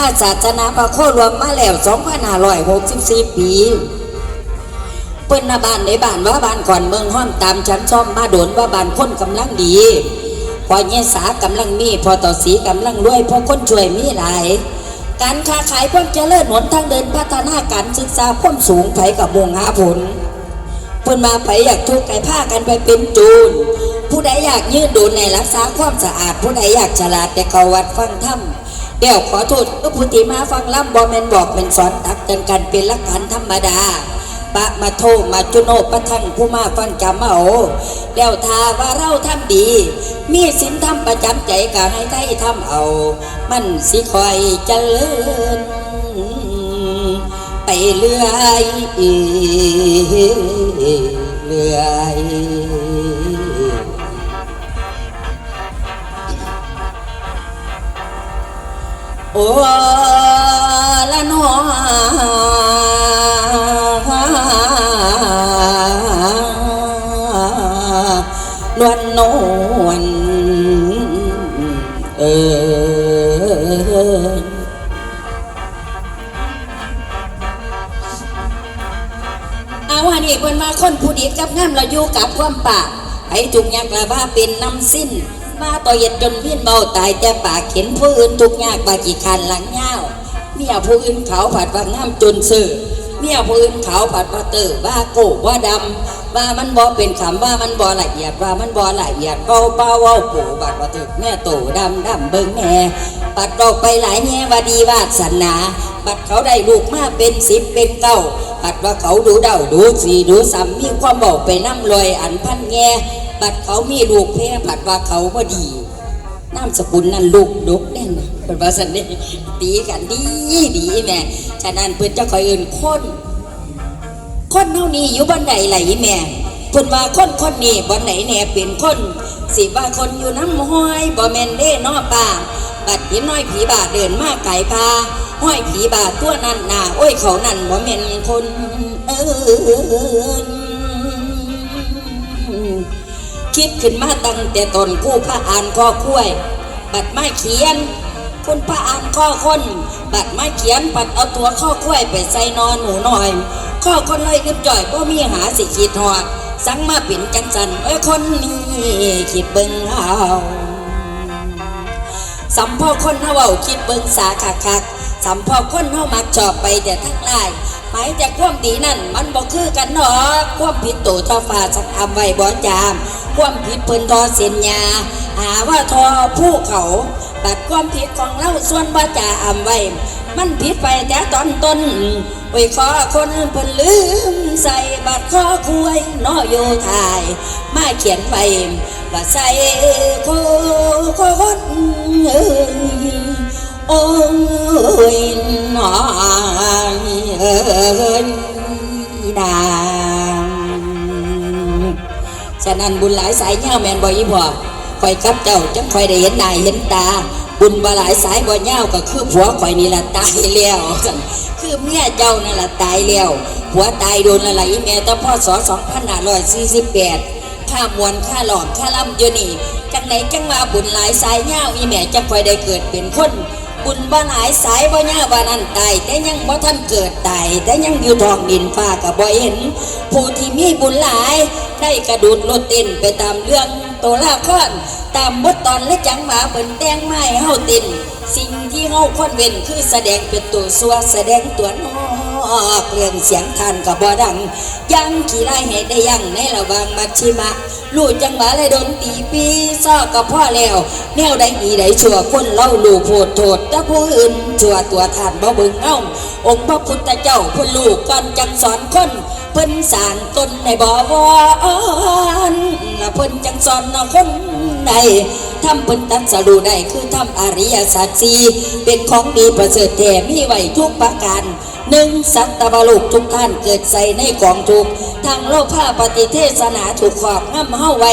่าศาสนาพระโครวมมาแล้ว2564 ปีเปิ้นนาบ้านในบ้านว่าบ้านก่อนเมืองห้อมตามชั้นซ่อมมาโดนว่าบ้านคนกำลังดี พอเยสากำลังมีพอต่อสีกำลังรวยพอคนช่วยมีหลาย การค้าขายพิ่มเจริญหนทางเดินพัฒนาการศึกษาพิ่มสูงไผกับวงหาผลเพิ่นมาไผอยากทุกข์ไก่ผ้ากันไปเป็นจูน ผู้ใดอยากยืดดูในรักษาความสะอาด ผู้ใดอยากฉลาดแต่เขาวัดฟังธรรม เดี๋ยวขอโทษก็ผู้ที่มาฟังล่ำบอแมนบอกเป็นสอนตักกันกันเป็นลักการธรรมดาปะมาโทมาจุโนปะทังผู้มาฟังจำเอาแล้วทาว่าเราทำดี มีสินธรรมประจำใจกะให้ไทยทำเอา มันสิคอยเจริญไปเรื่อยเรื่อย โอ้ละนอนวลนวลเอออาว่านี่เพิ่นมาคนผู้ดีกับงามเราอยู่กับความป่าไอ้ทุกอย่างละว่าเป็นน้ำสิ้น มาต่อเย็ดจนเวียนเบาตายแต่ปากเข็นผู้อื่นทุกยากปากี่คันหลังเงาเมียผู้อื่นเขาผัดว่างามจนซื่อเมียผู้อื่นเขาผัดว่าเตอว่าโกว่าดำว่ามันบ่เป็นคำว่ามันบ่ละเอียดว่ามันบ่ละเอียดเบาเบาเว้าปูบัดว่าถึกแม่โตดำดำเบิ่งแน่ปัดดอกไปหลายแง่ว่าดีวาสนาบัดเขาได้ลูกมาเป็นสิบเป็นเก้าบัดว่าเขาดูเดาดูสีดูซ้ำมีความบอกไปน้ำลอยอันพันแง่ บัดเขามีลูกแพ้บัดว่าเขาบ่ดีน้ำสกุลนั่นลูกดกแน่นเป็นว่าสันนี่ตีกันดีดีแม่ฉะนั้นเพื่อนจ้าคอยเอื่นคนคนเท่านี้อยู่บันไดไหลแม่เพิ่นว่าคนคนนี้บ่ไหนแหน่เป็นคนสิว่าคนอยู่น้ำห้อยบ่แมนเด้นอป่าบัดเห็นน้อยผีบาเดินมาไก่พาห้อยผีบาตัวนั้นนาโอ้ยเขานั่นบ่แมนคนเออ คิดขึ้นมาตั้งแต่ตนกู้พระอ่านข้อคุ้ยบัดไม้เขียนคุณพระอ่านข้อคน บัดไม้เขียนปัดเอาตัวข้อคุ้ยไปใส่นอนหนูหน่อย ข้อคนเลยนึกจ่อยก็มีหาสิขีดหอด สั่งมาเป็นจังสันเอ้ยคนนี้คิดเบิ่งเอาสัมพ่อคนเฮาเว้าคิดเบิ่งสาคักคักๆ สัมพอคนเฮามักชอบไปแต่ทั้งหลายหมายจากความดีนั่น มันบ่คือกันหนอความผิดโตทอฟ้าสักอำไว้บ่จาม ความผิดเพิ่นทอเส้นยา หาว่าทอผู้เขาบัดความผิดของเราส่วนบ่จาอำไว้มันผิดไปแต่ตอนต้นไว้ขอคนเพิ่นลืมใส่บัดขอคุยนอโยทาย มาเขียนไว้ว่าใส่โคคนเอ้ย โอ้ยนอยเอ้ยดางฉะนั้นบุญหลายสายเง่าแมนบ่อีพ่อคอยกับเจ้าจังคอยได้เห็นหน้าเห็นตาบุญบ่หลายสายบ่เง่าก็คือผัวข่อยนี่ละตายแล้วคือเมียเจ้านั่นละตายแล้วผัวตายโดนอะไรอีแม่ตั้งพ่อส2548ค่ามวนค่าหลอกค่าล่ำอยู่นี่จังไหนจังมาบุญหลายสายเงาอีแม่จะคอยได้เกิดเป็นคน บุญบ้านหลายสายบ่เงาบ้านั้นตายแต่ยังบ่ท่านเกิดตายแต่ยังอยู่ทองดินฟ้ากับบ่เห็น ผู้ที่มีบุญหลาย ได้กระดูดรถเต้นไปตามเรื่องตัวละครตามบทตอนและจังหวะเปิ่นแตงไม้เฮาเต้นสิ่งที่เฮาควรเว้นคือแสดงเป็นตัวสัวแสดงตัวนอ กเรื่องเสียงทานกับบ่ดัง ยังขี่ไล่ให้ได้ยังในระว่างมัชชิมะรู้จังหวะและดนตีปีซอกกับพ่อแล้ว แนวใดมีใดชั่วคนเล่าลูกโพดโทษแต่ผู้อื่นชั่วตัวทานบ่เบิ่งเอ้าองค์พระพุทธเจ้าเพิ่นลูกก่อนจังสอนคนเพิ่นสางตนในบ่วอนและเพิ่นจังสอนนะคนใดทำเพิ่นตัดสรุได้คือทำอริยสัจสีเป็นของดีประเสริฐแท้มีไว้ทุกประการ หนึ่งสัตวโลกทุกท่านเกิดใส่ในกองทุกทางโลภะปฏิเทศนาถูกขอบง่ำเฮาไว้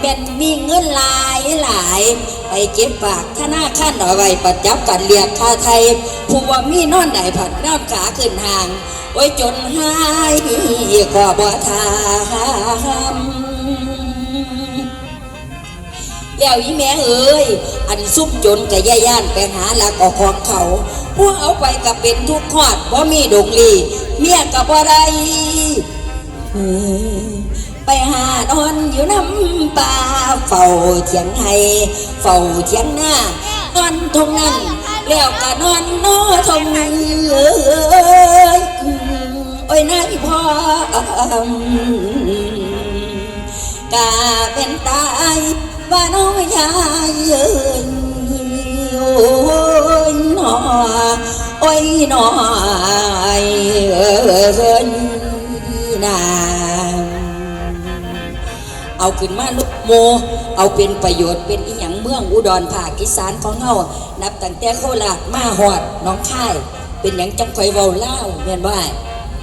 เป็นมีเงินหลายหลาย ไปเก็บฝากธนาคารเอาไว้ประจับกันเรียกค่าไทยผู้ว่ามีนอนไหนผัดน้ำขาขึ้นห่างโอ้จนหายขอบ่ทาม แล้วอีแม่เอ้ย อันซุ่มจนกับย่าย่านไปหาหลักออกของเขา พวกเอาไปกับเป็นทุกข์ขอดเพราะมีดงลีเมียกับบ่ได้เฮ้ยไปหานอนอยู่น้ำป่าเฝ้าเถียงไห้เฝ้าเถียงหน้านอนทงนั้น แล้วก็นอนนอทงเอ้ยโอ้ยนายพ่อกาเป็นตาย ว่าน้อยยายเอ้ยโอ้ยหนอโอ้ยหนอเอ้ยนางเอาขึ้นมาลุกโม เอาเป็นประโยชน์เป็นอีหยังเมืองอุดรภาคอีสานของเฮานับตั้งแต่โคราชมาฮอดน้องค่าย เป็นหยังจังคอยเว้าเล่าวแม่นว่า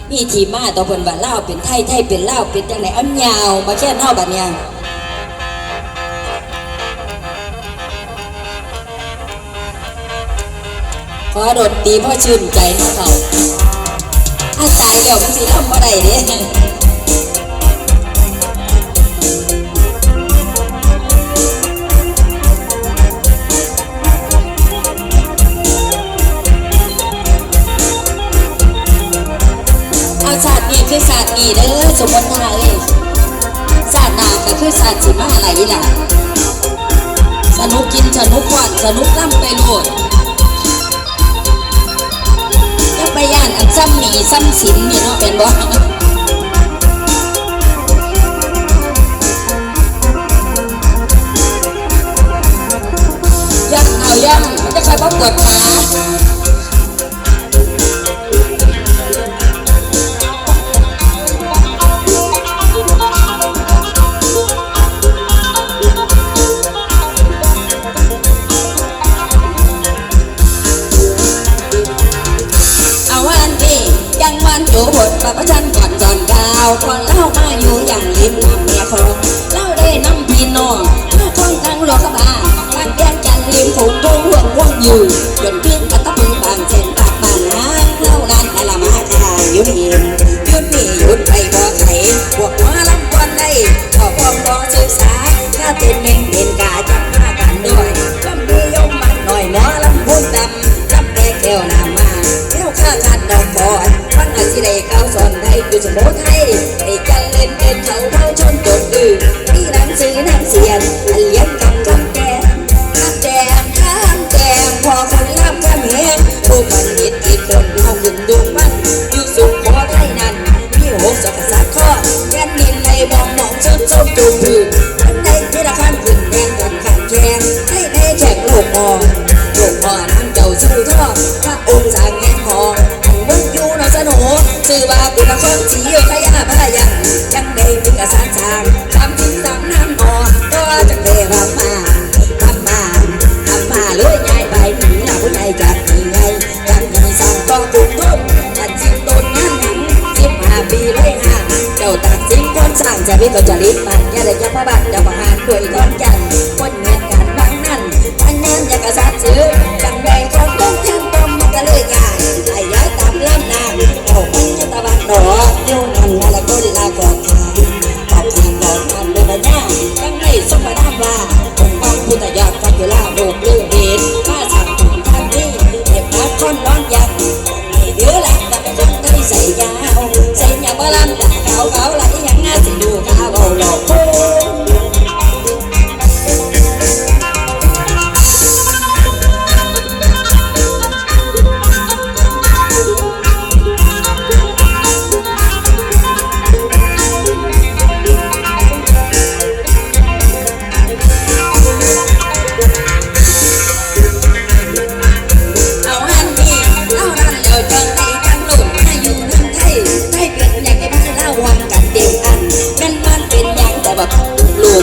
มีทีมาต่อเพิ่นว่าเล่าเป็นไทยไทยเป็นเล่าเป็นจังไหนอ้ำยาวมาแค่เฮาบัดเนี่ย ขอดนตีพ่อชื่นใจเนาะเขาถ้าตายแล้วมันสิทำบ่ได้เด้เอาศาสตร์นี่คือศาสตร์นี่เด้อสมมติว่าเอ้ยศาสตร์นาก็คือศาสตร์สิมาไรล่ะสนุกกินสนุกกวานสนุกล่ำไปโลด ไปย่านอันซ้ำหนีซ้ำสินนี่เนาะเป็นบ่ย่ำเอาย่ำมันจะคอยบ่ปวดขา อนกาวก่อนเล่ามาอยู่อย่างริมน้ำเมียคองเล่าได้น้ำพี่น้องมาท่องทั้งโลกบาทางแดนจันทร์ริมผงทุ่งห่วงว่องอยู่จนพี่ อว่ากุณคนสีขยะพยังยังได้มีกษัตริย์สร้างทำทิ้งทำน้ำนอก็จะเทวามาทำมาทำมาเลยย้ายไปหนีหน้าผู้ใหญ่จากที่ไงจากที่สร้างก็กรุงทุ่งตัดสินต้นงานหนังสิบห้าปีเลยห่างเจ้าตัดสินคนสร้างจะมีก็จะลิ้นมันยาได้จะพระบาทจะประหารด้วยก้อนจันท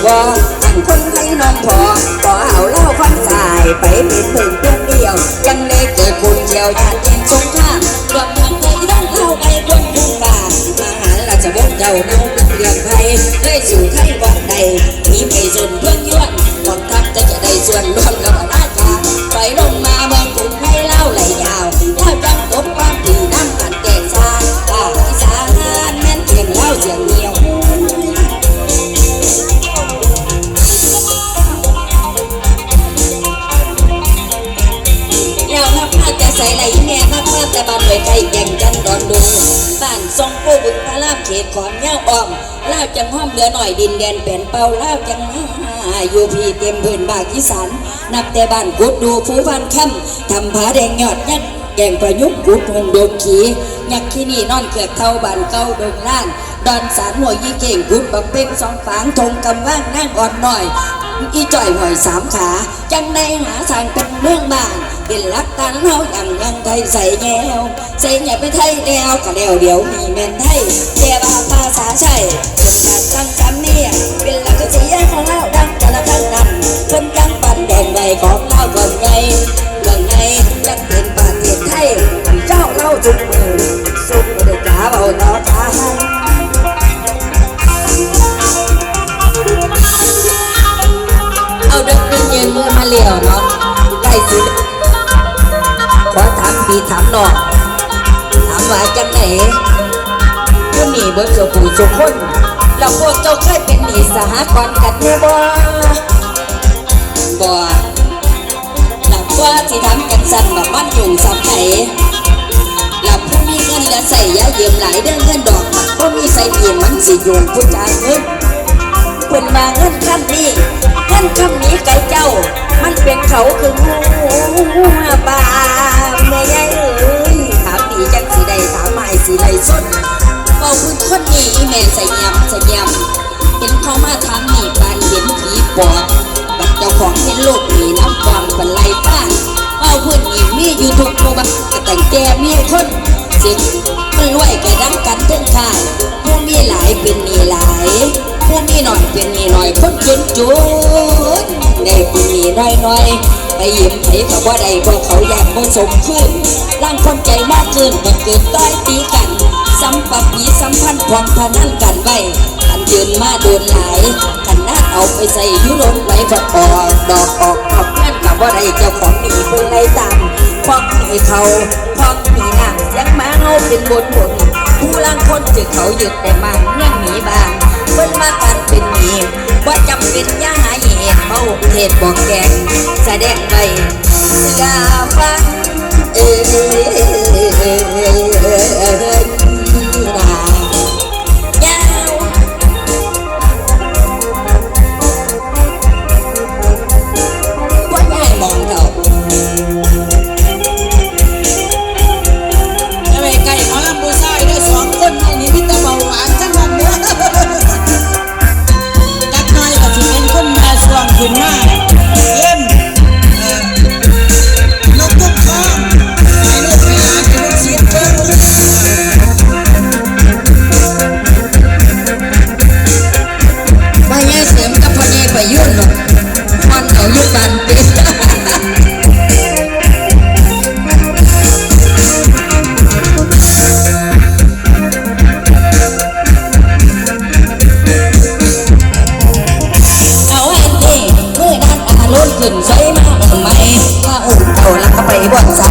บ่ทั้งคนทั้งน้องพอบ่เอาเล่าความสายไปเป็นเพิ่งเพื่อนเดียว ยังได้เกิดคนเดียวญาติเย็นสงครามรวมทั้งไทยต้องเข้าไปคนทุ่งป่ามาหาราชวงศ์เจ้าน้องเรื่องไทยเลยสู่ไทยวันใดหนีไปจนเพื่อนยวนกองทัพจะจะได้ส่วนร่วมกับราชาไป เหลือหน่อยดินแดนแผ่นเป่าเล่าจังมาอยู่พี่เต็มพื้นบากอีสานนับแต่บ้านกุดดูฟูพันค่ำทำผาแดงยอดยัดแกงประยุกต์กุดหงโดงขียักษ์ที่นี่นอนเกือกเท่าบ้านเก่าดงล้านดอนสารหัวยี่เก่งกุดบักเป้งสองฝางทงกำว่างนั่งอ่อนหน่อย อีจ่อยหอยสามขา จังได้หาทางเป็นเมืองบ้าน เป็นรักการเฮาอย่างยังไทยใส่แนวใส่เนี่ยไปไทยแนวก็แล้วเดี๋ยวมีแม่นไทยแต่ว่าภาษาใช่เป็นการตั้งคำเนี่ยเป็นหลักเสียของเราดังแต่ละครั้งนั้นคนจังปันแดงใบก สุคนแล้วพวกเจ้าเคยเป็นหนีสหกรณ์กันแน่บ่บ่หลักว่าสิทำกันสั่นแบบมันยุงสำไหนหลับผู้มีเงินและใส่ยาเยี่ยมหลายเด้อเงินดอกมันผู้มีใส่เยี่ยมมันสิโยงผู้จ่ายเงินเพิ่นมาเงินคำนี้เงินคำนี้ไก่เจ้า มันเป็นเขาคืองูมาบาแม่ยายเอ้ยถามดีจังสีใดถามไม่สีใดสดเบาพื้นคน อีแม่ใส่ยำใส่ยำเห็นเขามาทำนี่ปานเห็นผีปอบบัดเจ้าของเห็นโลกนี่น้ำฟังเป็นไรฟ้างเบาพื้นนี่มีอยู่ทุกโมบักแต่งแก่มีคนสิมันรวยกระดังกันเท่งทายผู้มีหลายเป็นมีหลายผู้มีหน่อยเป็นมีหน่อยคนจนจนได้ผู้มีน้อยน้อยไปยิ้มไผกับว่าใดพราะเขาอยากบ่สมคืนร่างคนใจมากขึ้นก็เกิดต้อยตีกัน สัมปปีสัมพันธ์พวงพนันกันไว้อันยืนมาโดนหลายกันน่าเอาไปใส่ยุโรปไว้บ่ออกดอกออกดอกเงินกับว่าใดเจ้าของหนีไปไล่ตามพอกให้เขาพอกมีน้ำเสียงมาเฮาเป็นบนบนผู้ล่างคนจึงเขาหยุดแต่มันเงื่อนหนีบางเพิ่นมากันเป็นหมีว่าจำเป็นย่าหาเหตุเมาเทศบอกแกงแสดงไปอย่าฟังเอ้ย แ